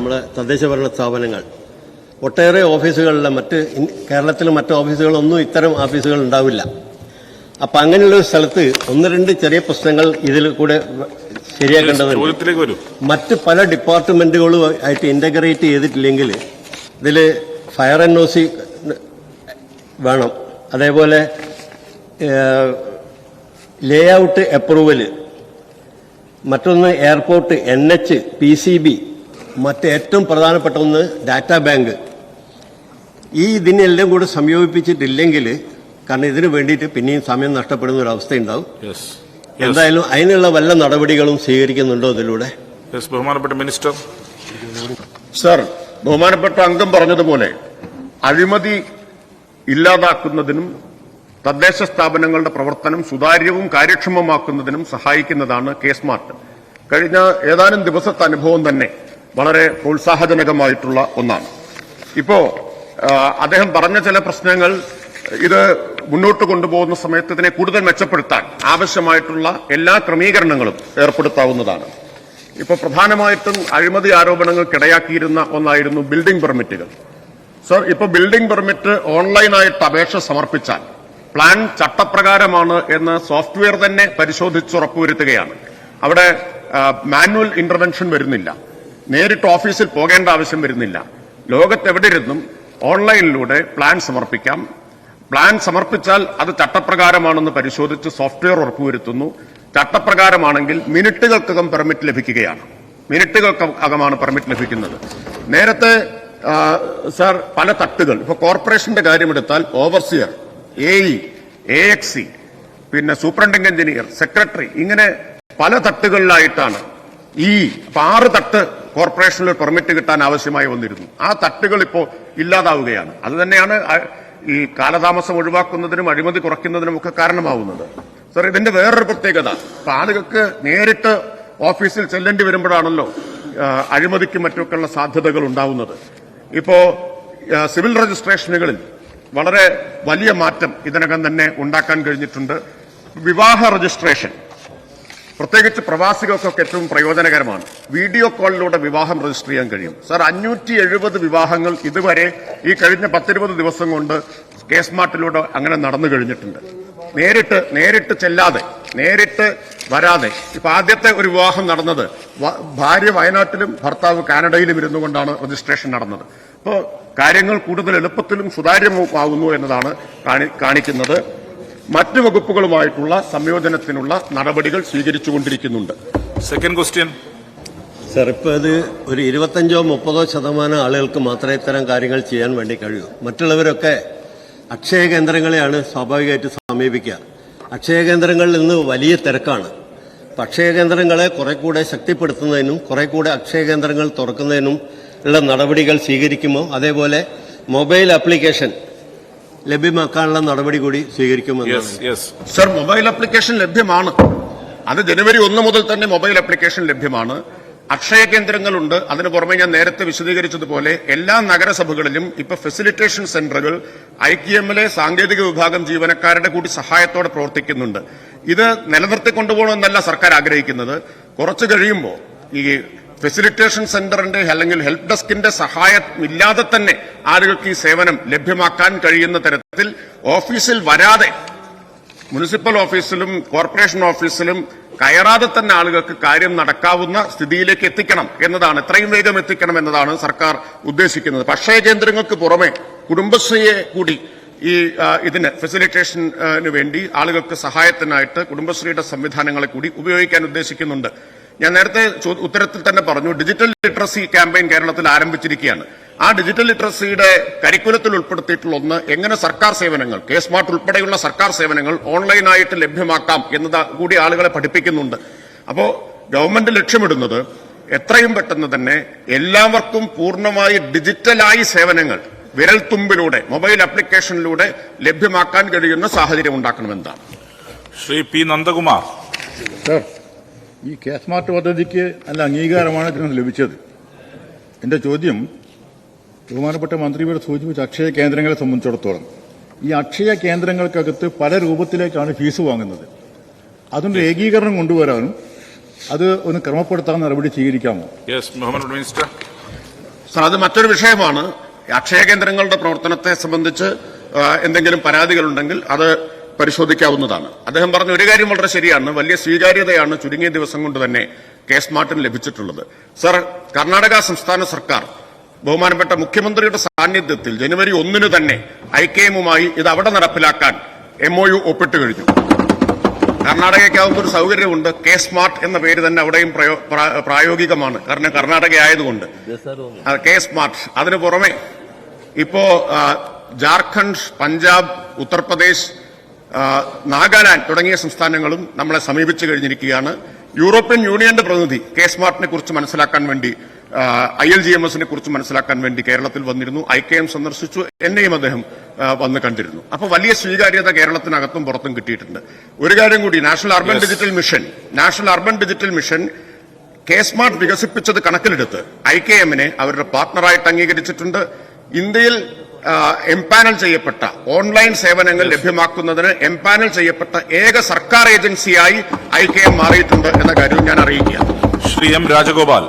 നമ്മുടെ തദ്ദേശഭരണ സ്ഥാപനങ്ങൾ. ഒട്ടേറെ ഓഫീസുകളിലെ മറ്റ് കേരളത്തിലെ മറ്റ് ഓഫീസുകളൊന്നും ഇത്തരം ഓഫീസുകൾ ഉണ്ടാവില്ല. അപ്പം അങ്ങനെയുള്ള ഒരു സ്ഥലത്ത് ഒന്ന് രണ്ട് ചെറിയ പ്രശ്നങ്ങൾ ഇതിൽ കൂടെ ശരിയാക്കേണ്ടത് ശരിയാക്കേണ്ടതുണ്ട് മറ്റ് പല ഡിപ്പാർട്ട്മെന്റുകളും ആയിട്ട് ഇന്റഗ്രേറ്റ് ചെയ്തിട്ടില്ലെങ്കിൽ ഇതിൽ ഫയർ എൻ ഒ സി വേണം. അതേപോലെ ലേ ഔട്ട് അപ്രൂവൽ മറ്റൊന്ന് airport N H P C B മറ്റ് ഏറ്റവും പ്രധാനപ്പെട്ട ഒന്ന് ഡാറ്റാ ബാങ്ക്. ഈ ഇതിനെല്ലാം കൂടെ സംയോജിപ്പിച്ചിട്ടില്ലെങ്കിൽ കാരണം ഇതിനു വേണ്ടിയിട്ട് പിന്നെയും സമയം നഷ്ടപ്പെടുന്ന ഒരു അവസ്ഥയുണ്ടാവും. എന്തായാലും അതിനുള്ള വല്ല നടപടികളും സ്വീകരിക്കുന്നുണ്ടോ ഇതിലൂടെ യെസ് ബഹുമാനപ്പെട്ട മിനിസ്റ്റർ. സർ ബഹുമാനപ്പെട്ട അംഗം പറഞ്ഞതുപോലെ അഴിമതി ഇല്ലാതാക്കുന്നതിനും തദ്ദേശ സ്ഥാപനങ്ങളുടെ പ്രവർത്തനം സുതാര്യവും കാര്യക്ഷമമാക്കുന്നതിനും സഹായിക്കുന്നതാണ് കെ സ്മാർട്ട്. കഴിഞ്ഞ ഏതാനും ദിവസത്തെ അനുഭവം തന്നെ വളരെ പ്രോത്സാഹജനകമായിട്ടുള്ള ഒന്നാണ്. ഇപ്പോ അദ്ദേഹം പറഞ്ഞ ചില പ്രശ്നങ്ങൾ ഇത് മുന്നോട്ട് കൊണ്ടുപോകുന്ന സമയത്ത് ഇതിനെ കൂടുതൽ മെച്ചപ്പെടുത്താൻ ആവശ്യമായിട്ടുള്ള എല്ലാ ക്രമീകരണങ്ങളും ഏർപ്പെടുത്താവുന്നതാണ്. ഇപ്പോൾ പ്രധാനമായിട്ടും അഴിമതി ആരോപണങ്ങൾക്കിടയാക്കിയിരുന്ന ഒന്നായിരുന്നു ബിൽഡിംഗ് പെർമിറ്റുകൾ. സർ ഇപ്പൊ ബിൽഡിംഗ് പെർമിറ്റ് ഓൺലൈനായിട്ട് അപേക്ഷ സമർപ്പിച്ചാൽ പ്ലാൻ ചട്ടപ്രകാരമാണ് എന്ന് സോഫ്റ്റ്വെയർ തന്നെ പരിശോധിച്ച് ഉറപ്പുവരുത്തുകയാണ് അവിടെ മാനുവൽ ഇന്റർവെൻഷൻ വരുന്നില്ല. നേരിട്ട് ഓഫീസിൽ പോകേണ്ട ആവശ്യം വരുന്നില്ല. ലോകത്തെവിടെയിരുന്നും ഓൺലൈനിലൂടെ പ്ലാൻ സമർപ്പിക്കാം. പ്ലാൻ സമർപ്പിച്ചാൽ അത് ചട്ടപ്രകാരമാണെന്ന് പരിശോധിച്ച് സോഫ്റ്റ്വെയർ ഉറപ്പുവരുത്തുന്നു. ചട്ടപ്രകാരമാണെങ്കിൽ മിനിറ്റുകൾക്കകം പെർമിറ്റ് ലഭിക്കുകയാണ്. മിനിറ്റുകൾക്കകമാണ് പെർമിറ്റ് ലഭിക്കുന്നത്. നേരത്തെ സർ പല തട്ടുകൾ. ഇപ്പോൾ കോർപ്പറേഷന്റെ കാര്യമെടുത്താൽ overseer A E A X പിന്നെ സൂപ്രണ്ടിംഗ് എഞ്ചിനീയർ സെക്രട്ടറി ഇങ്ങനെ പല തട്ടുകളിലായിട്ടാണ്. ഈ ആറ് തട്ട് കോർപ്പറേഷനിൽ പെർമിറ്റ് കിട്ടാൻ ആവശ്യമായി വന്നിരുന്നു. ആ തട്ടുകൾ ഇപ്പോൾ ഇല്ലാതാവുകയാണ്. അത് തന്നെയാണ് ഈ കാലതാമസം ഒഴിവാക്കുന്നതിനും അഴിമതി കുറയ്ക്കുന്നതിനും ഒക്കെ കാരണമാവുന്നത്. സർ ഇതിന്റെ വേറൊരു പ്രത്യേകത ഇപ്പൊ ആളുകൾക്ക് നേരിട്ട് ഓഫീസിൽ ചെല്ലേണ്ടി വരുമ്പോഴാണല്ലോ അഴിമതിക്കും മറ്റുമൊക്കെയുള്ള സാധ്യതകൾ ഉണ്ടാവുന്നത്. ഇപ്പോ സിവിൽ രജിസ്ട്രേഷനുകളിൽ വളരെ വലിയ മാറ്റം ഇതിനകം തന്നെ ഉണ്ടാക്കാൻ കഴിഞ്ഞിട്ടുണ്ട്. വിവാഹ രജിസ്ട്രേഷൻ പ്രത്യേകിച്ച് പ്രവാസികൾക്കൊക്കെ ഏറ്റവും പ്രയോജനകരമാണ്. വീഡിയോ കോളിലൂടെ വിവാഹം രജിസ്റ്റർ ചെയ്യാൻ കഴിയും. സാർ അഞ്ഞൂറ്റി എഴുപത് വിവാഹങ്ങൾ ഇതുവരെ ഈ കഴിഞ്ഞ പത്തിരുപത് ദിവസം കൊണ്ട് കെ സ്മാർട്ടിലൂടെ അങ്ങനെ നടന്നു കഴിഞ്ഞിട്ടുണ്ട്. നേരിട്ട് നേരിട്ട് ചെല്ലാതെ നേരിട്ട് വരാതെ. ഇപ്പൊ ആദ്യത്തെ ഒരു വിവാഹം നടന്നത് ഭാര്യ വയനാട്ടിലും ഭർത്താവ് കാനഡയിലും ഇരുന്നു കൊണ്ടാണ് രജിസ്ട്രേഷൻ നടന്നത്. അപ്പോൾ കാര്യങ്ങൾ കൂടുതൽ എളുപ്പത്തിലും സുതാര്യമാകുന്നു എന്നതാണ് കാണി- കാണിക്കുന്നത്. മറ്റ് വകുപ്പുകളുമായിട്ടുള്ള സംയോജനത്തിനുള്ള നടപടികൾ സ്വീകരിച്ചുകൊണ്ടിരിക്കുന്നുണ്ട്. സെക്കൻഡ് ക്വസ്റ്റ്യൻ സർ ഇപ്പോൾ ഇത് ഒരു ഇരുപത്തഞ്ചോ മുപ്പതോ ശതമാനം ആളുകൾക്ക് മാത്രമേ ഇത്തരം കാര്യങ്ങൾ ചെയ്യാൻ വേണ്ടി കഴിയൂ. മറ്റുള്ളവരൊക്കെ അക്ഷയ കേന്ദ്രങ്ങളെയാണ് സ്വാഭാവികമായിട്ട് സമീപിക്കുക. അക്ഷയ കേന്ദ്രങ്ങളിൽ നിന്ന് വലിയ തിരക്കാണ്. അപ്പം അക്ഷയ കേന്ദ്രങ്ങളെ കുറെ കൂടെ ശക്തിപ്പെടുത്തുന്നതിനും കുറെ കൂടെ അക്ഷയ കേന്ദ്രങ്ങൾ തുറക്കുന്നതിനും ഉള്ള നടപടികൾ സ്വീകരിക്കുമോ അതേപോലെ മൊബൈൽ ആപ്ലിക്കേഷൻ ലഭ്യമാക്കാനുള്ള നടപടി കൂടി യെസ് സർ മൊബൈൽ ആപ്ലിക്കേഷൻ ലഭ്യമാണ്. അത് ജനുവരി ഒന്ന് മുതൽ തന്നെ മൊബൈൽ ആപ്ലിക്കേഷൻ ലഭ്യമാണ്. അക്ഷയ കേന്ദ്രങ്ങളുണ്ട്. അതിന് പുറമെ ഞാൻ നേരത്തെ വിശദീകരിച്ചതുപോലെ എല്ലാ നഗരസഭകളിലും ഇപ്പൊ ഫെസിലിറ്റേഷൻ സെന്ററുകൾ ഐ കെ എമ്മിലെ സാങ്കേതിക വിഭാഗം ജീവനക്കാരുടെ കൂടി സഹായത്തോടെ പ്രവർത്തിക്കുന്നുണ്ട്. ഇത് നിലനിർത്തി കൊണ്ടുപോകണമെന്നല്ല സർക്കാർ ആഗ്രഹിക്കുന്നത്. കുറച്ചു കഴിയുമ്പോൾ ഈ ഫെസിലിറ്റേഷൻ സെന്ററിന്റെ അല്ലെങ്കിൽ ഹെൽപ്പ് ഡെസ്കിന്റെ സഹായം ഇല്ലാതെ തന്നെ ആളുകൾക്ക് ഈ സേവനം ലഭ്യമാക്കാൻ കഴിയുന്ന തരത്തിൽ ഓഫീസിൽ വരാതെ മുനിസിപ്പൽ ഓഫീസിലും കോർപ്പറേഷൻ ഓഫീസിലും കയറാതെ തന്നെ ആളുകൾക്ക് കാര്യം നടക്കാവുന്ന സ്ഥിതിയിലേക്ക് എത്തിക്കണം എന്നതാണ്. എത്രയും വേഗം എത്തിക്കണം എന്നതാണ് സർക്കാർ ഉദ്ദേശിക്കുന്നത്. പക്ഷേ കേന്ദ്രങ്ങൾക്ക് പുറമെ കുടുംബശ്രീയെ കൂടി ഈ ഇതിന് ഫെസിലിറ്റേഷന് വേണ്ടി ആളുകൾക്ക് സഹായത്തിനായിട്ട് കുടുംബശ്രീയുടെ സംവിധാനങ്ങളെ കൂടി ഉപയോഗിക്കാൻ ഉദ്ദേശിക്കുന്നുണ്ട്. ഞാൻ നേരത്തെ ഉത്തരത്തിൽ തന്നെ പറഞ്ഞു ഡിജിറ്റൽ ലിറ്ററസി ക്യാമ്പയിൻ കേരളത്തിൽ ആരംഭിച്ചിരിക്കുകയാണ്. ആ ഡിജിറ്റൽ ലിറ്ററസിയുടെ കരിക്കുലത്തിൽ ഉൾപ്പെടുത്തിയിട്ടുള്ള ഒന്ന് എങ്ങനെ സർക്കാർ സേവനങ്ങൾ കെ സ്മാർട്ട് ഉൾപ്പെടെയുള്ള സർക്കാർ സേവനങ്ങൾ ഓൺലൈനായിട്ട് ലഭ്യമാക്കാം എന്നത് കൂടി ആളുകളെ പഠിപ്പിക്കുന്നുണ്ട്. അപ്പോൾ ഗവൺമെന്റ് ലക്ഷ്യമിടുന്നത് എത്രയും പെട്ടെന്ന് തന്നെ എല്ലാവർക്കും പൂർണമായി ഡിജിറ്റലായി സേവനങ്ങൾ വിരൽത്തുമ്പിലൂടെ മൊബൈൽ ആപ്ലിക്കേഷനിലൂടെ ലഭ്യമാക്കാൻ കഴിയുന്ന സാഹചര്യം ഉണ്ടാക്കണമെന്നാണ്. ശ്രീ പി നന്ദകുമാർ. സർ ഈ കെ സ്മാർട്ട് പദ്ധതിക്ക് നല്ല അംഗീകാരമാണ് ഇതിന് ലഭിച്ചത്. എന്റെ ചോദ്യം ബഹുമാനപ്പെട്ട മന്ത്രി ഇവിടെ സൂചിപ്പിച്ച അക്ഷയ കേന്ദ്രങ്ങളെ സംബന്ധിച്ചിടത്തോളം. ഈ അക്ഷയ കേന്ദ്രങ്ങൾക്കകത്ത് പല രൂപത്തിലേക്കാണ് ഫീസ് വാങ്ങുന്നത്. അതിന്റെ ഏകീകരണം കൊണ്ടുവരാനും അത് ഒന്ന് ക്രമപ്പെടുത്താൻ നടപടി സ്വീകരിക്കാമോ? മിനിസ്റ്റർ. സർ അത് മറ്റൊരു വിഷയമാണ്. അക്ഷയ കേന്ദ്രങ്ങളുടെ പ്രവർത്തനത്തെ സംബന്ധിച്ച് എന്തെങ്കിലും പരാതികളുണ്ടെങ്കിൽ അത് പരിശോധിക്കാവുന്നതാണ്. അദ്ദേഹം പറഞ്ഞ ഒരു കാര്യം വളരെ ശരിയാണ്. വലിയ സ്വീകാര്യതയാണ് ചുരുങ്ങിയ ദിവസം കൊണ്ട് തന്നെ കെ സ്മാർട്ടിന് ലഭിച്ചിട്ടുള്ളത്. സർ കർണാടക സംസ്ഥാന സർക്കാർ ബഹുമാനപ്പെട്ട മുഖ്യമന്ത്രിയുടെ സാന്നിധ്യത്തിൽ ജനുവരി ഒന്നിന് തന്നെ ഐക്യമുമായി ഇത് അവിടെ നടപ്പിലാക്കാൻ എം ഒ യു ഒപ്പിട്ട് കഴിഞ്ഞു. കർണാടകയ്ക്കാവുന്ന ഒരു സൗകര്യമുണ്ട്. കെ സ്മാർട്ട് എന്ന പേര് തന്നെ അവിടെയും പ്രായോഗികമാണ്. കാരണം കർണാടക ആയതുകൊണ്ട് കെ സ്മാർട്ട് അതിനു പുറമെ ഇപ്പോ ജാർഖണ്ഡ് പഞ്ചാബ് ഉത്തർപ്രദേശ് നാഗാലാൻഡ് തുടങ്ങിയ സംസ്ഥാനങ്ങളും നമ്മളെ സമീപിച്ചു കഴിഞ്ഞിരിക്കുകയാണ്. യൂറോപ്യൻ യൂണിയന്റെ പ്രതിനിധി കെ സ്മാർട്ടിനെ കുറിച്ച് മനസ്സിലാക്കാൻ വേണ്ടി ഐ എൽ ജി എം എസിനെ കുറിച്ച് മനസ്സിലാക്കാൻ വേണ്ടി കേരളത്തിൽ വന്നിരുന്നു. ഐ കെ എം സന്ദർശിച്ചു. എന്നെയും അദ്ദേഹം വന്ന് കണ്ടിരുന്നു. അപ്പൊ വലിയ സ്വീകാര്യത കേരളത്തിനകത്തും പുറത്തും കിട്ടിയിട്ടുണ്ട്. ഒരു കാര്യം കൂടി national urban digital mission national urban digital mission K smart വികസിപ്പിച്ചത് കണക്കിലെടുത്ത് ഐ കെ എമ്മിനെ അവരുടെ പാർട്ണറായിട്ട് അംഗീകരിച്ചിട്ടുണ്ട്. ഇന്ത്യയിൽ എംപാനൽ ചെയ്യപ്പെട്ട ഓൺലൈൻ സേവനങ്ങൾ ലഭ്യമാക്കുന്നതിന് എംപാനൽ ചെയ്യപ്പെട്ട ഏക സർക്കാർ ഏജൻസിയായി ഐ കെ എം മാറിയിട്ടുണ്ട് എന്ന കാര്യവും ഞാൻ അറിയിക്കുക ശ്രീ എം രാജഗോപാൽ.